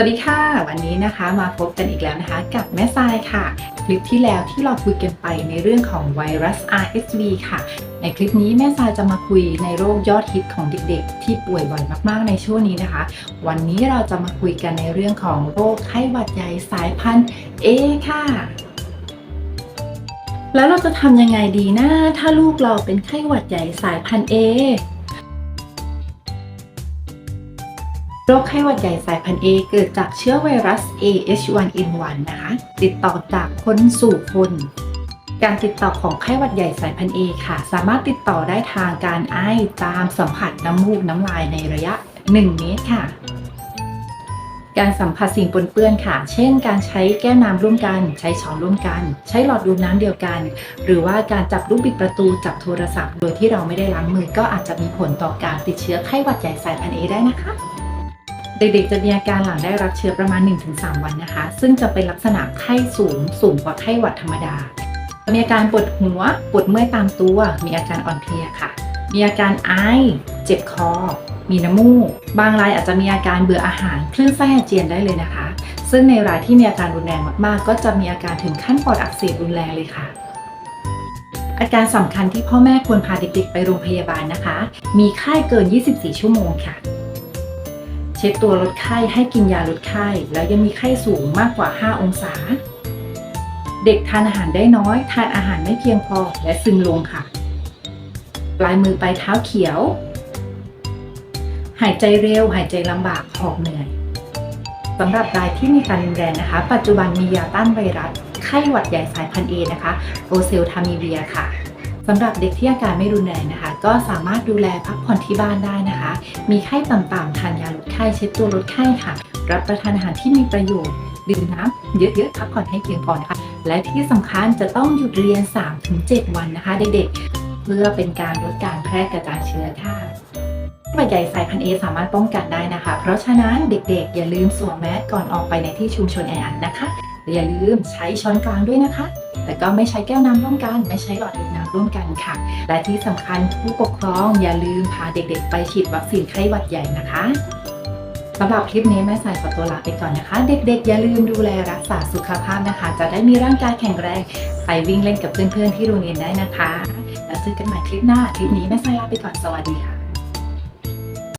วัสดีค่ะ วันนี้นะคะมาพบกันอีกแล้วนะคะกับแม่ทรายค่ะ คลิปที่แล้วที่เราคุยกันไปในเรื่องของไวรัส RSV ค่ะ ในคลิปนี้แม่ทรายจะมาคุยในโรคยอดฮิตของเด็กๆ ที่ป่วยบ่อยมากๆในช่วงนี้นะคะ วันนี้เราจะมาคุยกันในเรื่องของโรคไข้หวัดใหญ่สายพันธุ์ A ค่ะแล้วเราจะทำยังไงดีนะถ้าลูกเราเป็นไข้หวัดใหญ่สายพันธุ์ A โรคไข้หวัดใหญ่สายพันธุ์ A เกิดจากเชื้อไวรัส AH1N1 นะคะ ติดต่อจากคนสู่คน การติดต่อของไข้หวัดใหญ่สายพันธุ์ A ค่ะ สามารถติดต่อได้ทางการไอตามสัมผัสน้ำมูกน้ำลายในระยะ 1 เมตรค่ะ การสัมผัสสิ่งปนเปื้อนค่ะ เช่น การใช้แก้วน้ำร่วมกัน ใช้ช้อนร่วมกัน ใช้หลอดดูดน้ำเดียวกัน หรือว่าการจับลูกบิดประตูจับโทรศัพท์ โดยที่เราไม่ได้ล้างมือก็อาจจะมีผลต่อการติดเชื้อไข้หวัดใหญ่สายพันธุ์ A ได้นะคะ เด็กๆ จะมีอาการหลังได้รับเชื้อประมาณ 1-3 วันนะคะ ซึ่งจะเป็นลักษณะไข้สูงสูงกว่าไข้หวัดธรรมดา มีอาการปวดหัว ปวดเมื่อยตามตัว มีอาการอ่อนเพลียค่ะ มีอาการไอ เจ็บคอ มีน้ำมูก บางรายอาจจะมีอาการเบื่ออาหาร คลื่นไส้อาเจียนได้เลยนะคะ ซึ่งในรายที่มีอาการรุนแรงมากๆ ก็จะมีอาการถึงขั้นปอดอักเสบรุนแรงเลยค่ะอาการสำคัญที่พ่อแม่ควรพาเด็กๆ ไปโรงพยาบาลนะคะ มีไข้เกิน 24 ชั่วโมงค่ะ เช็ดตัวลดไข้ให้กินยาลดไข้ แล้วยังมีไข้สูงมากกว่า 5 องศา เด็กทานอาหารได้น้อย ทานอาหารไม่เพียงพอและซึมลงค่ะ ปลายมือปลายเท้าเขียว หายใจเร็ว หายใจลำบากหอบเหนื่อยสำหรับรายที่มีการรุนแรงนะคะ ปัจจุบันมียาต้านไวรัส ไข้หวัดใหญ่สายพันธุ์เอนะคะโอเซลทามีเวียค่ะ สำหรับเด็กที่อาการไม่รุนแรงนะคะ ก็สามารถดูแลพักผ่อนที่บ้านได้นะคะ มีไข้ต่ำๆทานยาลดไข้เช็ดตัวลดไข้ค่ะ รับประทานอาหารที่มีประโยชน์ ดื่มน้ำเยอะๆพักผ่อนให้เพียงพอนะคะ และที่สำคัญจะต้องหยุดเรียน 3-7 วันนะคะ เด็กๆ เพื่อเป็นการลดการแพร่กระจายเชื้อค่ะหวัดใหญ่สายพันธุ์เอสามารถป้องกันได้นะคะ เพราะฉะนั้นเด็กๆ อย่าลืมสวมแมสก่อนออกไปในที่ชุมชนแออัดนะคะ อย่าลืมใช้ช้อนกลางด้วยนะคะ แล้วก็ไม่ใช้แก้วน้ำร่วมกัน ไม่ใช้หลอดดื่มน้ำร่วมกันค่ะ และที่สำคัญผู้ปกครองอย่าลืมพาเด็กๆ ไปฉีดวัคซีนไข้หวัดใหญ่นะคะสำหรับคลิปนี้แม่สายขอตัวลาไปก่อนนะคะ เด็กๆ อย่าลืมดูแลรักษาสุขภาพนะคะ จะได้มีร่างกายแข็งแรง ไปวิ่งเล่นกับเพื่อนๆที่โรงเรียนได้นะคะ แล้วเจอกันใหม่คลิปหน้า คลิปนี้แม่สายลาไปก่อนสวัสดีค่ะ